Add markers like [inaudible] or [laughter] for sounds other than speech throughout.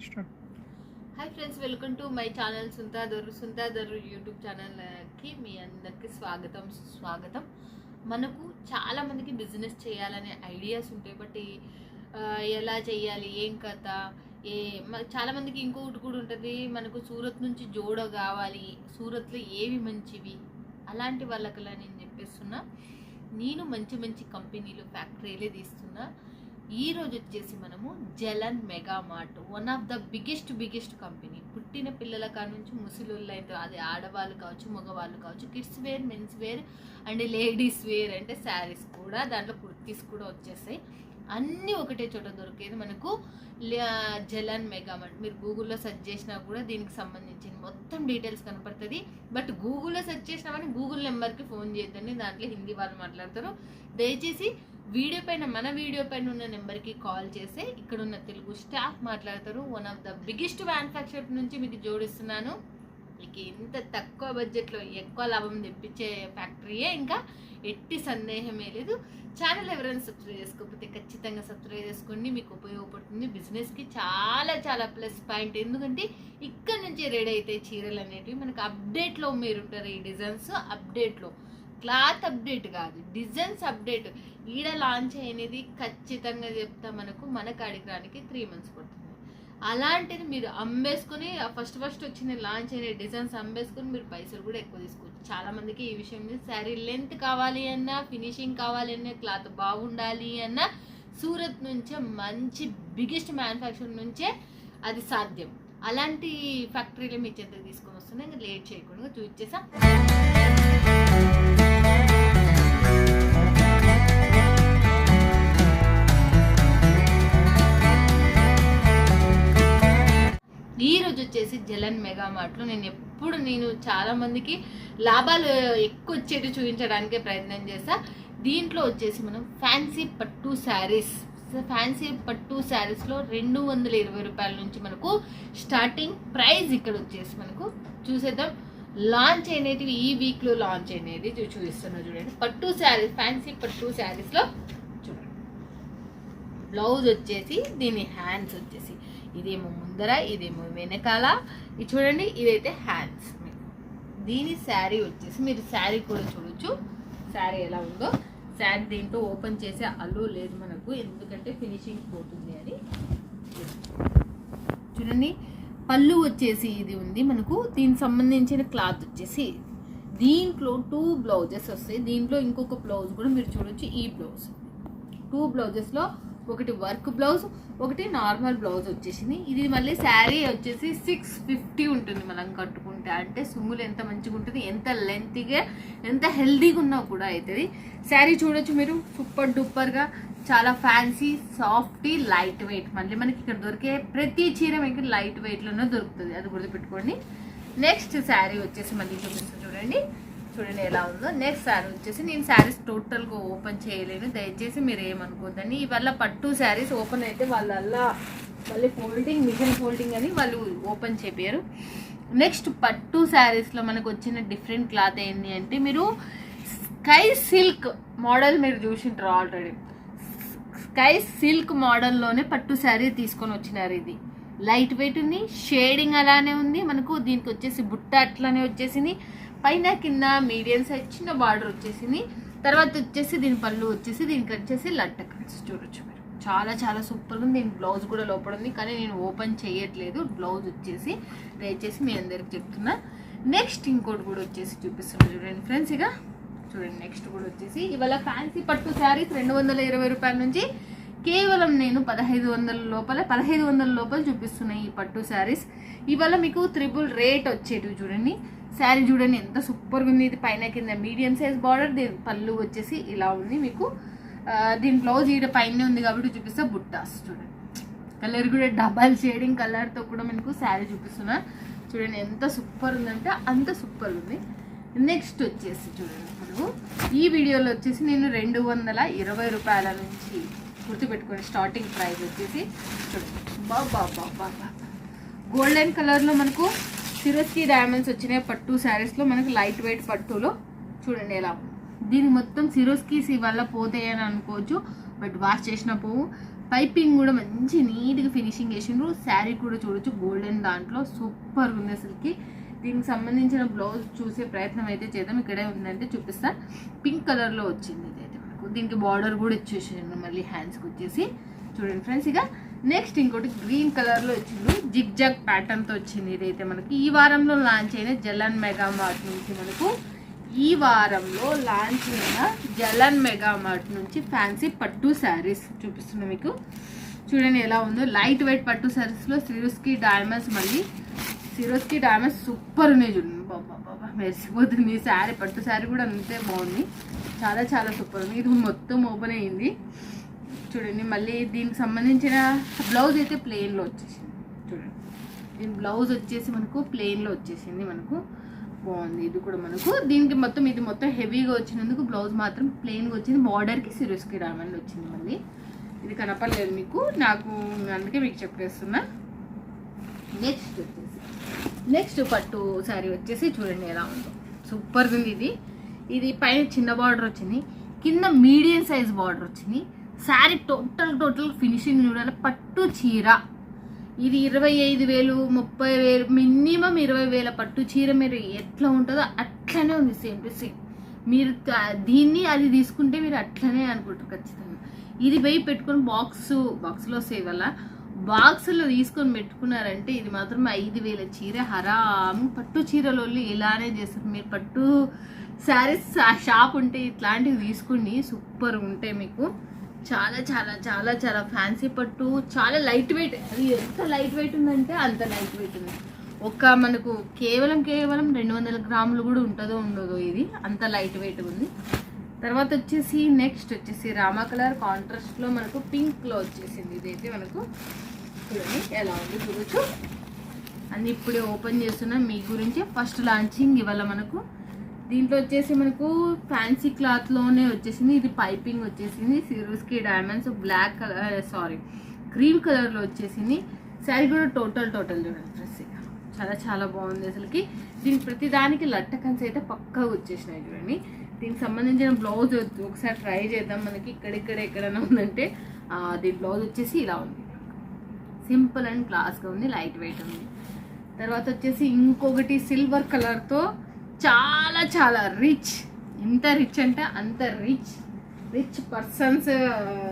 Hi friends welcome to my channel సుంతాదరు సుంతాదరు YouTube ఛానల్కి మీ అందరికీ స్వాగతం స్వాగతం మనకు చాలా మందికి బిజినెస్ చేయాలనే ఐడియాస్ ఉంటాయి బట్ ఎలా చేయాలి ఏం కథ ఏ చాలామందికి ఇంకొకటి కూడా ఉంటుంది మనకు సూరత్ నుంచి జోడ కావాలి సూరత్లో ఏవి మంచివి అలాంటి వాళ్ళకలా నేను చెప్పేస్తున్నా. నేను మంచి మంచి కంపెనీలు ఫ్యాక్టరీలే తీస్తున్నా. ఈ రోజు వచ్చేసి మనము Jalan mega mart one of the biggest biggest company పుట్టిన పిల్లల కాడ నుంచి ముసలిళ్ళు అయితే అది ఆడవాళ్ళు కావచ్చు మగవాళ్ళు కావచ్చు kids wear mens wear and ladies wear అంటే శారీస్ కూడా దాంట్లో కుర్తీస్ కూడా వచ్చేస్తాయి. అన్నీ ఒకటే చోట దొరికేది మనకు ల- జలన్ మెగా మార్ట్. మీరు గూగుల్లో సెర్చ్ చేసినా కూడా దీనికి సంబంధించిన మొత్తం డీటెయిల్స్ కనపడుతుంది. బట్ గూగుల్లో సెర్చ్ చేసినామని గూగుల్ నెంబర్కి ఫోన్ చేయొద్దండి దాంట్లో హిందీ వాళ్ళు మాట్లాడతారు. దయచేసి వీడియో పైన మన వీడియో పైన ఉన్న నెంబర్కి కాల్ చేస్తే ఇక్కడ ఉన్న తెలుగు స్టాఫ్ మాట్లాడతారు. One of the biggest manufacture నుంచి మీకు జోడిస్తున్నాను. మీకు ఇంత తక్కువ బడ్జెట్లో ఎక్కువ లాభం తెప్పించే ఫ్యాక్టరీయే ఇంకా ఎట్టి సందేహమే లేదు. ఛానల్ ఎవరైనా సబ్స్క్రైబ్ చేసుకోకపోతే ఖచ్చితంగా సబ్స్క్రైబ్ చేసుకోండి. మీకు ఉపయోగపడుతుంది. బిజినెస్కి చాలా చాలా ప్లస్ పాయింట్ ఎందుకంటే ఇక్కడ నుంచి రెడీ అయితే చీరలు అనేటివి మనకు అప్డేట్లో మీరు ఉంటారు ఈ డిజైన్స్ అప్డేట్లో క్లాత్ అప్డేట్ కాదు. డిజైన్స్ అప్డేట్ ఈడ లాంచ్ అయినది ఖచ్చితంగా చెప్తా మనకు మన కాడికి రానికి త్రీ మంత్స్ పడుతుంది. అలాంటిది మీరు అమ్మేసుకొని ఫస్ట్ ఫస్ట్ వచ్చిన లాంచ్ అయిన డిజైన్స్ అమ్మేసుకుని మీరు పైసలు కూడా ఎక్కువ తీసుకోవచ్చు. చాలా మందికి ఈ విషయం మీద శారీ లెంత్ కావాలి అన్నా ఫినిషింగ్ కావాలి అన్నా క్లాత్ బాగుండాలి అన్నా సూరత్ నుంచే మంచి బిగ్గెస్ట్ మ్యానుఫ్యాక్చర్ నుంచే అది సాధ్యం. అలాంటి ఫ్యాక్టరీలు మీ చెంతకు తీసుకొని వస్తున్నాయి ఇంకా లేట్ చేయకుండా చూపించేసా వచ్చేసి జలన్ మెగా మార్ట్లో నేను ఎప్పుడు నేను చాలా మందికి లాభాలు ఎక్కువ వచ్చేటి చూపించడానికే ప్రయత్నం చేస్తా దీంట్లో వచ్చేసి మనం ఫ్యాన్సీ పట్టు శారీస్. ఫ్యాన్సీ పట్టు శారీస్లో రెండు వందల ఇరవై రూపాయల నుంచి మనకు స్టార్టింగ్ ప్రైస్ ఇక్కడ వచ్చేసి మనకు చూసేద్దాం. లాంచ్ అయినవి ఈ వీక్లో లాంచ్ అయినది చూ- చూపిస్తున్నా చూడండి. పట్టు శారీస్ ఫ్యాన్సీ పట్టు శారీస్లో బ్లౌజ్ వచ్చేసి దీని హ్యాండ్స్ వచ్చేసి. ఇదేమో ముందర ఇదేమో వెనకాల. ఇది చూడండి ఇదైతే హ్యాండ్స్ దీని శారీ వచ్చేసి మీరు శారీ కూడా చూడొచ్చు. శారీ ఎలా ఉందో. శారీ దీంట్లో ఓపెన్ చేసే అల్లు లేదు మనకు. ఎందుకంటే ఫినిషింగ్ పోతుంది అని చూడండి పళ్ళు వచ్చేసి ఇది ఉంది మనకు. దీనికి సంబంధించిన క్లాత్ వచ్చేసి దీంట్లో టూ బ్లౌజెస్ వస్తాయి. దీంట్లో ఇంకొక బ్లౌజ్ కూడా మీరు చూడొచ్చు. ఈ బ్లౌజ్ టూ బ్లౌజెస్లో ఒకటి వర్క్ బ్లౌజ్ ఒకటి నార్మల్ బ్లౌజ్ వచ్చేసింది. ఇది మళ్ళీ శారీ వచ్చేసి సిక్స్ ఫిఫ్టీ ఉంటుంది మనం కట్టుకుంటే. అంటే సుమ్ములు ఎంత మంచిగా ఉంటుంది ఎంత లెంత్గా ఎంత హెల్దీగా ఉన్నా కూడా అవుతుంది శారీ చూడొచ్చు మీరు సూపర్ డూపర్గా చాలా ఫ్యాన్సీ సాఫ్టీ లైట్ వెయిట్ మళ్ళీ మనకి ఇక్కడ దొరికే ప్రతి చీర మీకు లైట్ వెయిట్లోనే దొరుకుతుంది. అది గుర్తుపెట్టుకోండి. నెక్స్ట్ శారీ వచ్చేసి మళ్ళీ చూపిస్తాను చూడండి. చూడండి ఎలా ఉందో. నెక్స్ట్ శారీ వచ్చేసి నేను శారీస్ టోటల్గా ఓపెన్ చేయలేను. దయచేసి మీరు ఏమనుకోద్దండి. ఇవల్ల పట్టు శారీస్ ఓపెన్ అయితే వాళ్ళ మళ్ళీ ఫోల్డింగ్ మిషన్ ఫోల్డింగ్ అని వాళ్ళు ఓపెన్ చేపారు నెక్స్ట్ పట్టు శారీస్లో మనకు వచ్చిన డిఫరెంట్ క్లాత్ ఏంటి అంటే మీరు స్కై సిల్క్ మోడల్ మీరు చూసింటారు ఆల్రెడీ స్కై సిల్క్ మోడల్లోనే పట్టు శారీ తీసుకొని వచ్చినారు ఇది. లైట్ వెయిట్ ఉంది షేడింగ్ అలానే ఉంది. మనకు దీనికి వచ్చేసి బుట్ట అట్లానే వచ్చేసింది. పైన కింద మీడియం సైజ్ చిన్న బార్డర్ వచ్చేసింది. తర్వాత వచ్చేసి దీని పళ్ళు వచ్చేసి దీనికి వచ్చేసి లట్టకన్స్ చూడొచ్చు మీరు. చాలా చాలా సూపర్గా ఉంది. దీని బ్లౌజ్ కూడా లోపల ఉంది. కానీ నేను ఓపెన్ చేయట్లేదు. బ్లౌజ్ వచ్చేసి దయచేసి మీ అందరికి చెప్తున్నా. నెక్స్ట్ ఇంకోటి కూడా వచ్చేసి చూపిస్తున్నాను చూడండి ఫ్రెండ్స్ ఇక చూడండి నెక్స్ట్ కూడా వచ్చేసి ఇవాళ ఫ్యాన్సీ పట్టు శారీస్ రెండు వందల ఇరవై రూపాయల నుంచి కేవలం నేను పదహైదు వందల లోపల పదహైదు వందల లోపల చూపిస్తున్నాయి ఈ పట్టు శారీస్. ఇవాళ మీకు త్రిబుల్ రేట్ వచ్చేటివి చూడండి. శారీ చూడండి ఎంత సూపర్గా ఉంది. ఇది పైన కింద మీడియం సైజ్ బార్డర్ దీని పళ్ళు వచ్చేసి ఇలా ఉంది మీకు. దీని బ్లౌజ్ ఈడ పైన ఉంది కాబట్టి చూపిస్తా బుట్టాస్ చూడండి. కలర్ కూడా డబల్ షేడింగ్ కలర్తో కూడా మీకు శారీ చూపిస్తున్నా. చూడండి ఎంత సూపర్ ఉందంటే అంత సూపర్ ఉంది. నెక్స్ట్ వచ్చేసి చూడండి మనకు ఈ వీడియోలో వచ్చేసి నేను రెండు వందల ఇరవై రూపాయల నుంచి గుర్తుపెట్టుకుని స్టార్టింగ్ ప్రైస్ వచ్చేసి. చూడండి బాబా బాబా గోల్డెన్ కలర్లో మనకు సిరస్కి డైమండ్స్ వచ్చినాయి పట్టు శారీస్లో మనకు లైట్ వెయిట్ పట్టులో. చూడండి ఎలా. దీని దీనికి మొత్తం సిరోస్కీస్ వల్ల పోతాయని అనుకోవచ్చు బట్ వాష్ చేసిన పోవు. పైపింగ్ కూడా మంచి నీట్గా ఫినిషింగ్ చేసిండ్రు. శారీ కూడా చూడొచ్చు గోల్డెన్ దాంట్లో. సూపర్ ఉంది అసలుకి. దీనికి సంబంధించిన బ్లౌజ్ చూసే ప్రయత్నం అయితే చేద్దాం. ఇక్కడే ఉందంటే చూపిస్తా. పింక్ కలర్లో వచ్చింది ఇదైతే మనకు. దీనికి బార్డర్ కూడా ఇచ్చేసిండ్రు మళ్ళీ హ్యాండ్స్కి వచ్చేసి. చూడండి ఫ్రెండ్స్ ఇక నెక్స్ట్ ఇంకోటి గ్రీన్ కలర్లో వచ్చింది. జిగ్ జాగ్ ప్యాటర్న్తో వచ్చింది ఇదైతే మనకి. ఈ వారంలో లాంచ్ అయిన జలన్ మెగా మార్ట్ నుంచి మనకు ఈ వారంలో లాంచ్ అయిన జలన్ మెగా మార్ట్ నుంచి ఫ్యాన్సీ పట్టు శారీస్ చూపిస్తున్నా మీకు. చూడండి ఎలా ఉందో. లైట్ వెయిట్ పట్టు శారీస్లో సిరోస్కి డైమండ్స్ మళ్ళీ సిరోస్కి డైమండ్స్ సూపర్ ఉన్నాయి చూడండి. బాబా బాబా మెరిసిపోతుంది శారీ పట్టు శారీ కూడా అంతే బాగుంది. చాలా చాలా సూపర్ ఉంది ఇది మొత్తం ఓపెన్ అయ్యింది చూడండి మళ్ళీ దీనికి సంబంధించిన బ్లౌజ్ అయితే ప్లెయిన్లో వచ్చేసింది. చూడండి దీని బ్లౌజ్ వచ్చేసి మనకు ప్లెయిన్లో వచ్చేసింది మనకు. బాగుంది ఇది కూడా మనకు. దీనికి మొత్తం ఇది మొత్తం హెవీగా వచ్చినందుకు బ్లౌజ్ మాత్రం ప్లెయిన్గా వచ్చింది. బార్డర్కి సిరోస్కి డైమండ్ వచ్చింది మళ్ళీ. ఇది కనపడలేదు మీకు. నాకు అందుకే మీకు చెప్పేస్తున్నా. నెక్స్ట్ వచ్చేసి నెక్స్ట్ పట్టు శారీ వచ్చేసి చూడండి ఎలా ఉందో. సూపర్ ఉంది ఇది. ఇది పైన చిన్న బార్డర్ వచ్చింది. కింద మీడియం సైజ్ బార్డర్ వచ్చింది. శారీ టోటల్ టోటల్ ఫినిషింగ్ చూడాలి. పట్టు చీర. ఇది ఇరవై ఐదు వేలు ముప్పై వేలు మినిమం ఇరవై వేల పట్టు చీర మీరు ఎట్లా ఉంటుందో అట్లనే ఉంది సేమ్ టు సేమ్. మీరు దీన్ని అది తీసుకుంటే మీరు అట్లనే అనుకుంటారు ఖచ్చితంగా. ఇది పోయి పెట్టుకుని బాక్స్ బాక్స్లో సేవ్ అలా. బాక్స్లో తీసుకొని పెట్టుకున్నారంటే ఇది మాత్రం ఐదు వేల చీర. హరాము. పట్టు చీరలు ఇలానే చేస్తారు. మీరు పట్టు శారీస్ షాప్ ఉంటే ఇట్లాంటివి తీసుకోండి. సూపర్ ఉంటాయి మీకు. చాలా చాలా చాలా చాలా ఫ్యాన్సీ పట్టు. చాలా లైట్ వెయిట్ అది ఎంత లైట్ వెయిట్ ఉందంటే అంత లైట్ వెయిట్ ఉంది. ఒక మనకు కేవలం కేవలం రెండు వందల గ్రాములు కూడా ఉంటుందో ఉండదో ఇది. అంత లైట్ వెయిట్ ఉంది. తర్వాత వచ్చేసి నెక్స్ట్ వచ్చేసి రామా కలర్ కాంట్రాస్ట్లో మనకు పింక్లో వచ్చేసింది. ఇదైతే మనకు చూడండి ఎలా ఉంది చూడొచ్చు. అన్ని ఇప్పుడే ఓపెన్ చేస్తున్నా. మీ గురించి ఫస్ట్ లాంచింగ్ ఇవాళ మనకు దీంట్లో వచ్చేసి మనకు ఫ్యాన్సీ క్లాత్లోనే వచ్చేసింది. ఇది పైపింగ్ వచ్చేసింది. Swarovski diamonds black colour sari cream కలర్లో వచ్చేసింది. శారీ కూడా టోటల్ టోటల్ చూడండి డ్రెస్ చాలా చాలా బాగుంది అసలుకి. దీనికి ప్రతి దానికి లట్టకన్స్ అయితే పక్కా వచ్చేసినాయి చూడండి. దీనికి సంబంధించిన బ్లౌజ్ ఒకసారి ట్రై చేద్దాం మనకి. ఇక్కడిక్కడ ఎక్కడైనా ఉందంటే దీని బ్లౌజ్ వచ్చేసి ఇలా ఉంది. సింపుల్ అండ్ క్లాస్గా ఉంది. లైట్ వెయిట్ ఉంది. తర్వాత వచ్చేసి ఇంకొకటి సిల్వర్ కలర్తో చాలా చాలా రిచ్ ఎంత రిచ్ అంటే అంత రిచ్ రిచ్ పర్సన్స్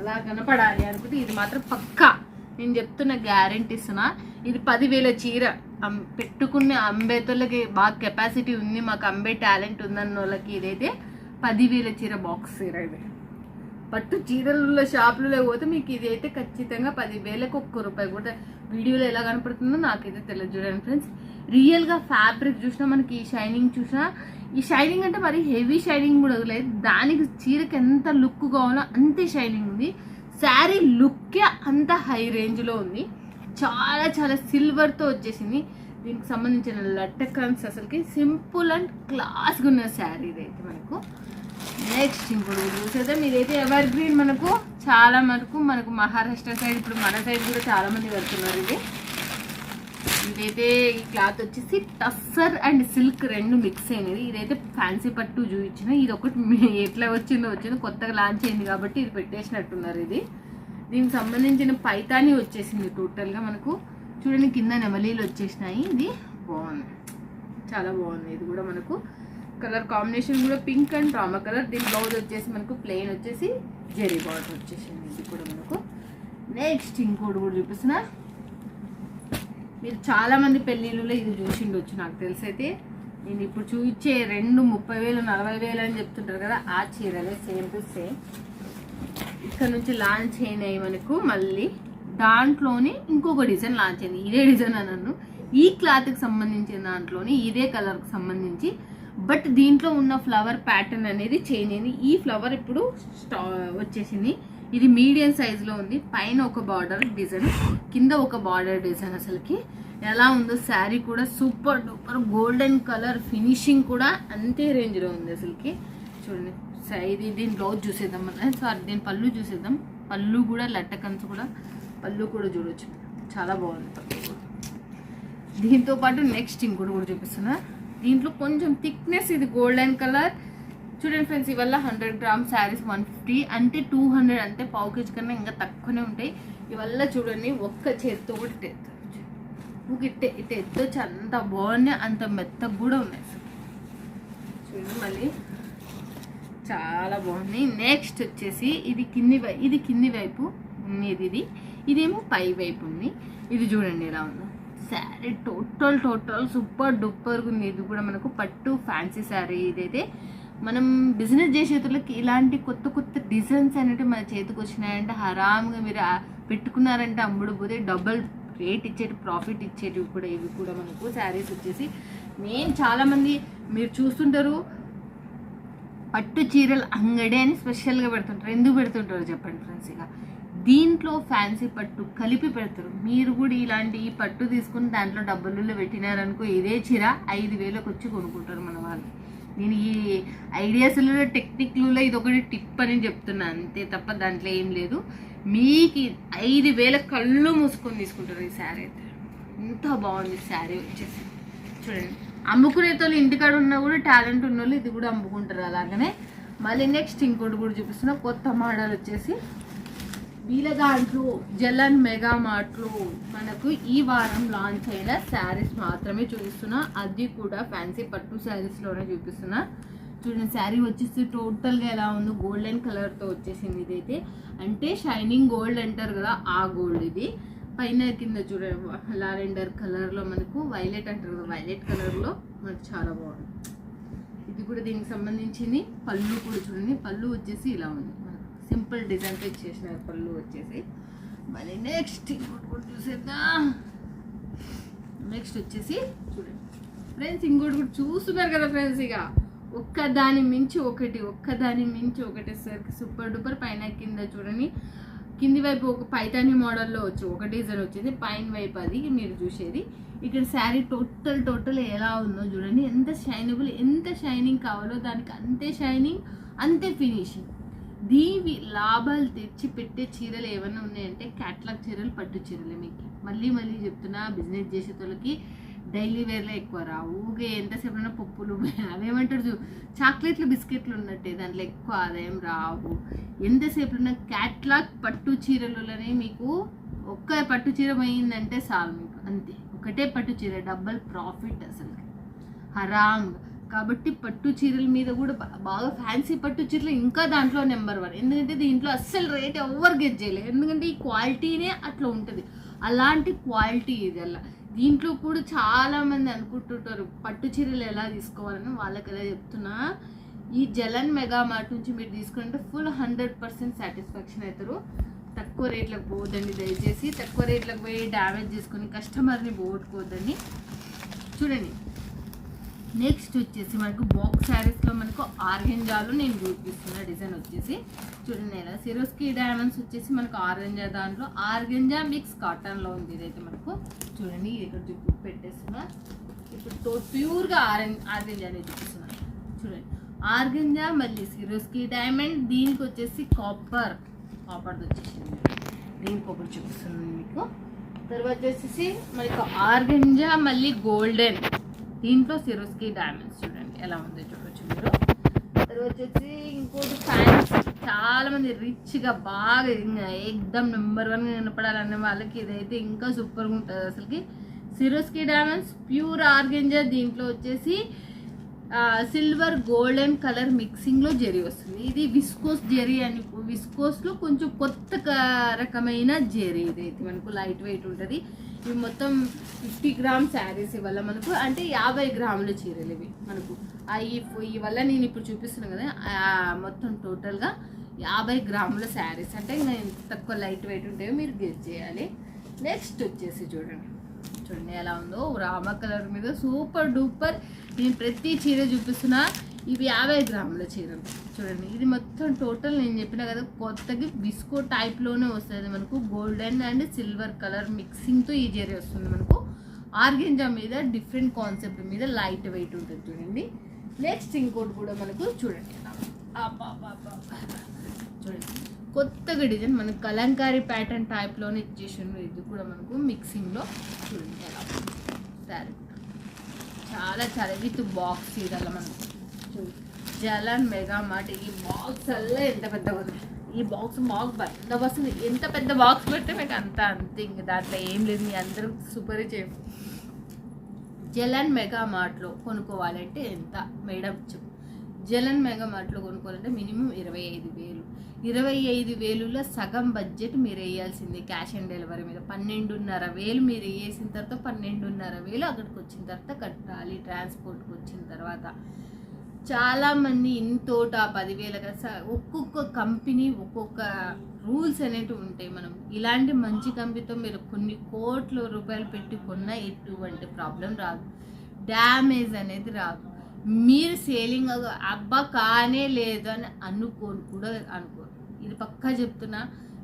లా కనపడాలి అనుకుంటే ఇది మాత్రం పక్కా. నేను చెప్తున్న గ్యారెంటీ ఇస్తున్నా ఇది పదివేల చీర. పెట్టుకునే అంబేతోళ్ళకి బాగా కెపాసిటీ ఉంది. మాకు అంబే టాలెంట్ ఉందన్న వాళ్ళకి ఇదైతే పదివేల చీర బాక్స్ చీర ఇది. పట్టు చీరలలో షాపులలో పోతే మీకు ఇది అయితే ఖచ్చితంగా పదివేలకు ఒక్క రూపాయి కూడా. వీడియోలో ఎలా కనపడుతుందో నాకైతే తెలియదు చూడండి ఫ్రెండ్స్. రియల్గా ఫ్యాబ్రిక్ చూసినా మనకి ఈ షైనింగ్ చూసినా ఈ షైనింగ్ అంటే మరి హెవీ షైనింగ్ కూడా లేదు దానికి చీరకి ఎంత లుక్ కావాలో అంతే షైనింగ్ ఉంది. శారీ లుక్కే అంత హై రేంజ్లో ఉంది. చాలా చాలా సిల్వర్తో వచ్చేసింది. దీనికి సంబంధించిన లట్టకన్స్ అసలుకి సింపుల్ అండ్ క్లాస్గా ఉన్న శారీ ఇదైతే మనకు. నెక్స్ట్ ఇప్పుడు చూసేదే ఇదైతే ఎవర్ గ్రీన్ మనకు చాలా మనకు మనకు మహారాష్ట్ర సైడ్ ఇప్పుడు మన సైడ్ కూడా చాలా మంది కడుతున్నారు ఇది. ఇదైతే ఈ క్లాత్ వచ్చేసి టస్సర్ అండ్ సిల్క్ రెండు మిక్స్ అయినది ఇదైతే ఫ్యాన్సీ పట్టు చూపించిన. ఇది ఒకటి ఎట్లా వచ్చిందో వచ్చిందో కొత్తగా లాంచ్ అయింది కాబట్టి ఇది పెట్టేసినట్టున్నారు ఇది. దీనికి సంబంధించిన పైతాని వచ్చేసింది టోటల్గా మనకు. చూడండి కింద నెమలీలు వచ్చేసినాయి. ఇది బాగుంది. చాలా బాగుంది. ఇది కూడా మనకు కలర్ కాంబినేషన్ కూడా పింక్ అండ్ డ్రామా కలర్. దీని బ్లౌజ్ వచ్చేసి మనకు ప్లెయిన్ వచ్చేసి జెరీ బార్డర్ వచ్చేసింది. ఇది కూడా మనకు. నెక్స్ట్ ఇంకోటి కూడా చూపిస్తున్న. మీరు చాలామంది పెళ్ళిళ్ళలో ఇది చూసిండొచ్చు నాకు తెలిసైతే. నేను ఇప్పుడు చూపించే రెండు ముప్పై వేలు నలభై వేలు అని చెప్తుంటారు కదా ఆ చీరలే సేమ్ టు సేమ్. ఇక్కడ నుంచి లాంచ్ అయినాయి మనకు మళ్ళీ. దాంట్లోనే ఇంకొక డిజైన్ లాంచ్ అయింది. ఇదే డిజైన్ అన్నాను. ఈ క్లాత్కి సంబంధించిన దాంట్లోనే ఇదే కలర్కి సంబంధించి బట్ దీంట్లో ఉన్న ఫ్లవర్ ప్యాటర్న్ అనేది చేంజ్ అయింది. ఈ ఫ్లవర్ ఇప్పుడు స్టా వచ్చేసింది. ఇది మీడియం సైజులో ఉంది. పైన ఒక బార్డర్ డిజైన్ కింద ఒక బార్డర్ డిజైన్ అసలుకి. ఎలా ఉందో శారీ కూడా super duper golden colour finishing కూడా అంతే రేంజ్లో ఉంది అసలుకి. చూడండి. స- ఇది దీని బ్లౌజ్ చూసేద్దాం మనం సారీ దీని పళ్ళు చూసేద్దాం. పళ్ళు కూడా లట్టకన్స్ కూడా. పళ్ళు కూడా చూడొచ్చు. చాలా బాగుంది దీంతో పాటు నెక్స్ట్ ఇంకోటి కూడా చూపిస్తున్నా. దీంట్లో కొంచెం థిక్నెస్ ఇది గోల్డెన్ కలర్ చూడండి ఫ్రెండ్స్ ఇవల్ల hundred gram saris one fifty అంటే టూ హండ్రెడ్ అంటే పావు కేజీ కన్నా ఇంకా తక్కువనే ఉంటాయి. ఇవల్ల చూడండి ఒక్క చేతితో కూడా ఇట్ట ఎత్తవచ్చు ఊకి ఇట్ట అంత బాగున్నాయి అంత మెత్తగా కూడా ఉన్నాయి చూడండి మళ్ళీ. చాలా బాగుంది నెక్స్ట్ వచ్చేసి ఇది కింది వై ఇది కింది వైపు ఉన్నది ఇది. ఇదేమో పై వైపు ఉంది. ఇది చూడండి ఎలా ఉందో. శారీ టోటల్ టోటల్ సూపర్ డూపర్గా ఉంది. ఇది కూడా మనకు పట్టు ఫ్యాన్సీ శారీ ఇదైతే. మనం బిజినెస్ చేసేతులకి ఇలాంటి కొత్త కొత్త డిజైన్స్ అనేవి మన చేతికి వచ్చినాయంటే హరామ్గా మీరు పెట్టుకున్నారంటే అమ్ముడు పోతే డబల్ రేట్ ఇచ్చేటి ప్రాఫిట్ ఇచ్చేటివి కూడా ఇవి కూడా మనకు శారీస్ వచ్చేసి. మెయిన్ చాలామంది మీరు చూస్తుంటారు పట్టు చీరలు అంగడి అని స్పెషల్గా పెడుతుంటారు. ఎందుకు పెడుతుంటారు చెప్పండి ఫ్రెండ్స్ ఇక. దీంట్లో ఫ్యాన్సీ పట్టు కలిపి పెడతారు. మీరు కూడా ఇలాంటి ఈ పట్టు తీసుకుని దాంట్లో డబ్బులు పెట్టినారనుకో ఇదే చీర ఐదు వేలకు వచ్చి కొనుక్కుంటారు మన వాళ్ళు. నేను ఈ ఐడియాస్లో టెక్నిక్లలో ఇది ఒకటి టిప్ అని చెప్తున్నా. అంతే తప్ప దాంట్లో ఏం లేదు. మీకు ఐదు వేల కళ్ళు మూసుకొని తీసుకుంటారు ఈ శారీ అయితే. ఎంత బాగుంది శారీ వచ్చేసి. చూడండి. అమ్ముకునే వాళ్ళు ఇంటికాడ ఉన్నా కూడా టాలెంట్ ఉన్న వాళ్ళు ఇది కూడా అమ్ముకుంటారు అలాగనే. మళ్ళీ నెక్స్ట్ ఇంకోటి కూడా చూపిస్తున్నా. కొత్త మోడల్ వచ్చేసి వీళ్ళ దాంట్లో జలన్ మెగా మార్ట్లో మనకు ఈ వారం లాంచ్ అయిన శారీస్ మాత్రమే చూపిస్తున్నా. అది కూడా ఫ్యాన్సీ పట్టు శారీస్లోనే చూపిస్తున్నా. చూడండి శారీ వచ్చేసి టోటల్గా ఎలా ఉందో గోల్డెన్ కలర్తో వచ్చేసింది ఇదైతే. అంటే షైనింగ్ గోల్డ్ అంటారు కదా ఆ గోల్డ్ ఇది. పైన కింద చూడండి లారెండర్ కలర్లో మనకు వైలెట్ అంటారు కదా వైలెట్ కలర్లో మనకు చాలా బాగుంది. ఇది కూడా దీనికి సంబంధించింది. పళ్ళు కూడా చూడండి పళ్ళు వచ్చేసి ఇలా ఉంది. సింపుల్ డిజైన్తో ఇచ్చేసినారు పళ్ళు వచ్చేసి. మళ్ళీ నెక్స్ట్ ఇంకోటి కూడా చూసేద్దాం. నెక్స్ట్ వచ్చేసి చూడండి. ఫ్రెండ్స్ ఇంకోటి కూడా చూస్తున్నారు కదా ఫ్రెండ్స్ ఇక. ఒక్కదాని మించి ఒకటి ఒక్కదాని మించి ఒకటి సరికి సూపర్ డూపర్ పైన కింద చూడండి. కింది వైపు ఒక పైతాని మోడల్లో వచ్చి ఒక డిజైన్ వచ్చేది. పైన వైపు అది మీరు చూసేది. ఇక్కడ శారీ టోటల్ టోటల్ ఎలా ఉందో చూడండి. ఎంత షైనబుల్ ఎంత షైనింగ్ కావాలో దానికి అంతే షైనింగ్ అంతే ఫినిషింగ్ దీవి లాభాలు తెచ్చిపెట్టే చీరలు ఏమైనా ఉన్నాయంటే క్యాట్లాగ్ చీరలు పట్టు చీరలే మీకు. మళ్ళీ మళ్ళీ చెప్తున్నా బిజినెస్ చేసేటోళ్ళకి డైలీ వేర్లో ఎక్కువ రావు. ఊగే ఎంతసేపు పప్పులు [laughs] అవేమంటారు చూ చాక్లెట్లు బిస్కెట్లు ఉన్నట్టే దాంట్లో ఎక్కువ ఆదాయం రావు. ఎంతసేపు ఉన్న క్యాట్లాగ్ పట్టు చీరలలోనే మీకు ఒక్క పట్టు చీర పోయిందంటే చాలు మీకు. అంతే. ఒకటే పట్టు చీర డబ్బల్ ప్రాఫిట్ అసలు హరాంగ్. కాబట్టి పట్టు చీరల మీద కూడా బాగా ఫ్యాన్సీ పట్టు చీరలు ఇంకా దాంట్లో నెంబర్ వన్ ఎందుకంటే దీంట్లో అస్సలు రేట్ ఎవరు గెట్ చేయలేదు. ఎందుకంటే ఈ క్వాలిటీనే అట్లా ఉంటుంది. అలాంటి క్వాలిటీ ఇది అలా. దీంట్లో కూడా చాలామంది అనుకుంటుంటారు పట్టు చీరలు ఎలా తీసుకోవాలని. వాళ్ళకి ఎలా చెప్తున్నా. ఈ జలన్ మెగా మార్ట్ నుంచి మీరు తీసుకుంటే ఫుల్ హండ్రెడ్ పర్సెంట్ సాటిస్ఫాక్షన్ అవుతారు. తక్కువ రేట్లకు పోవద్దండి దయచేసి. తక్కువ రేట్లకు పోయి డ్యామేజ్ చేసుకొని కస్టమర్ని పోగొట్టుకోవద్దని చూడండి. నెక్స్ట్ వచ్చేసి మనకు బాక్స్ శారీస్లో మనకు ఆరెంజాలు నేను చూపిస్తున్న డిజైన్ వచ్చేసి చూడండి ఇలా సిరోస్కి డైమండ్స్ వచ్చేసి మనకు ఆరెంజా దాంట్లో. ఆర్గెంజా మిక్స్ కాటన్లో ఉంది ఇదైతే మనకు. చూడండి ఇక్కడ చూపి పెట్టేస్తున్నా. ఇప్పుడు తో ప్యూర్గా ఆరెంజ్ ఆర్గెంజా అనేది చూపిస్తున్నాను చూడండి. ఆర్గెంజా మళ్ళీ సిరోస్కి డైమండ్ దీనికి వచ్చేసి కాపర్ కాపర్ది వచ్చేసింది. దీనికి ఒకటి చూపిస్తున్నాను మీకు. తర్వాత వచ్చేసి మనకు ఆర్గెంజా మళ్ళీ గోల్డెన్ దీంట్లో సిరోస్కి డైమండ్స్ చూడండి ఎలా ఉందో చూడొచ్చు మీరు. తర్వాత వచ్చేసి ఇంకోటి ఫ్యాన్స్ చాలా మంది రిచ్గా బాగా ఇంకా ఎక్దమ్ నెంబర్ వన్ కనపడాలనే వాళ్ళకి ఇదైతే ఇంకా సూపర్గా ఉంటుంది అసలుకి. సిరోస్కి డైమండ్స్ ప్యూర్ ఆర్గెంజా దీంట్లో వచ్చేసి సిల్వర్ గోల్డెన్ కలర్ మిక్సింగ్లో జెరీ వస్తుంది. ఇది విస్కోస్ జెరీ అని విస్కోస్లో కొంచెం కొత్త రకమైన జెరీ ఇదైతే మనకు లైట్ వెయిట్ ఉంటుంది. ఇవి మొత్తం ఫిఫ్టీ గ్రామ్ శారీస్ ఇవల్ల మనకు? అంటే యాభై గ్రాముల చీరలు ఇవి మనకు. ఈ వల్ల నేను ఇప్పుడు చూపిస్తున్నాను కదా మొత్తం టోటల్గా యాభై గ్రాముల శారీస్. అంటే ఇంకా తక్కువ లైట్ వెయిట్ ఉంటాయో మీరు గెస్ చేయాలి. నెక్స్ట్ వచ్చేసి చూడండి. చూడండి ఎలా ఉందో. రామ కలర్ మీద సూపర్ డూపర్. నేను ప్రతి చీర చూపిస్తున్నా. ఇవి యాభై గ్రాముల చీరలు. చూడండి ఇది మొత్తం టోటల్ నేను చెప్పిన కదా కొత్తగా బిస్కో టైప్లోనే వస్తుంది మనకు. గోల్డెన్ అండ్ సిల్వర్ కలర్ మిక్సింగ్తో ఈ జరీ వస్తుంది మనకు. ఆర్గెంజా మీద డిఫరెంట్ కాన్సెప్ట్ మీద లైట్ వెయిట్ ఉంటుంది చూడండి. నెక్స్ట్ ఇంకోటి కూడా మనకు చూడండి. చూడండి కొత్తగా డిజైన్ మనకు కలంకారీ ప్యాటర్న్ టైప్లోనే ఇచ్చేసిండ్రు ఇది కూడా మనకు మిక్సింగ్లో చూడండి ఎలా సరే చాలా చాలా విత్ బాక్స్ ఇదల్లా మనకు. జలన్ మెగా మార్ట్ ఈ బాక్స్ అల్లే ఎంత పెద్ద ఉంది. ఈ బాక్స్ మాకు బందోబస్తు ఉంది. ఎంత పెద్ద బాక్స్ పెడితే మీకు అంత అంతే. ఇంక దాంట్లో ఏం లేదు. మీ అందరం సూపర్ చేయం జలన్ మెగా మార్ట్లో కొనుక్కోవాలంటే ఎంత? మేడం చెప్పు. జలన్ మెగా మార్ట్లో కొనుక్కోవాలంటే మినిమం ఇరవై ఐదు వేలు. ఇరవై ఐదు వేలులో సగం బడ్జెట్ మీరు వేయాల్సింది. క్యాష్ ఆన్ డెలివరీ మీద. పన్నెండున్నర వేలు మీరు వేసిన తర్వాత పన్నెండున్నర వేలు అక్కడికి వచ్చిన తర్వాత కట్టాలి. ట్రాన్స్పోర్ట్కి వచ్చిన తర్వాత. చాలామంది ఇంతోట పదివేల కదా ఒక్కొక్క కంపెనీ ఒక్కొక్క రూల్స్ అనేటివి ఉంటాయి మనం. ఇలాంటి మంచి కంపెనీతో మీరు కొన్ని కోట్ల రూపాయలు పెట్టి కొన్న ఎటువంటి ప్రాబ్లం రాదు. డ్యామేజ్ అనేది రాదు. మీరు సేలింగ్ అబ్బా కానే లేదు అని అనుకోను కూడా అనుకోరు. ఇది పక్కా చెప్తున్నా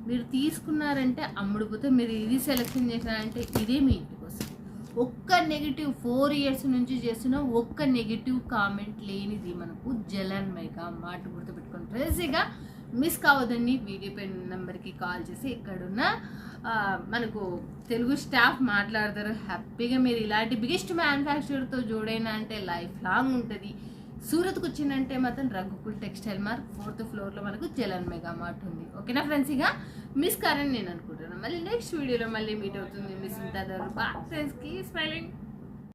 మీరు తీసుకున్నారంటే అమ్ముడుపోతే మీరు ఇది సెలెక్షన్ చేసినారంటే ఇదే మీ ఇంటికి వస్తుంది. ఒక్క నెగిటివ్ ఫోర్ ఇయర్స్ నుంచి చేస్తున్న ఒక్క నెగిటివ్ కామెంట్ లేనిది మనకు జలన్ మెగా మాట గుర్తుపెట్టుకొని ప్రెస్గా మిస్ కావద్దండి వీడియో నెంబర్కి కాల్ చేసి ఎక్కడున్నా మనకు తెలుగు స్టాఫ్ మాట్లాడతారు. హ్యాపీగా మీరు ఇలాంటి బిగ్గెస్ట్ మ్యానుఫ్యాక్చరర్తో జోడైనా అంటే లైఫ్ లాంగ్ ఉంటుంది. సూరత్కి వచ్చిందంటే మాత్రం రఘుకుల్ టెక్స్టైల్ మార్క్ ఫోర్త్ ఫ్లోర్లో మనకు జలన్ మెగా మార్ట్ ఉంది. ఓకేనా ఫ్రెండ్స్ ఇక మిస్ కారని నేను అనుకుంటున్నాను మళ్ళీ నెక్స్ట్ వీడియోలో మళ్ళీ మీట్ అవుతుంది మిస్ ఇంత బా ఫ్రెండ్స్కి స్మైలింగ్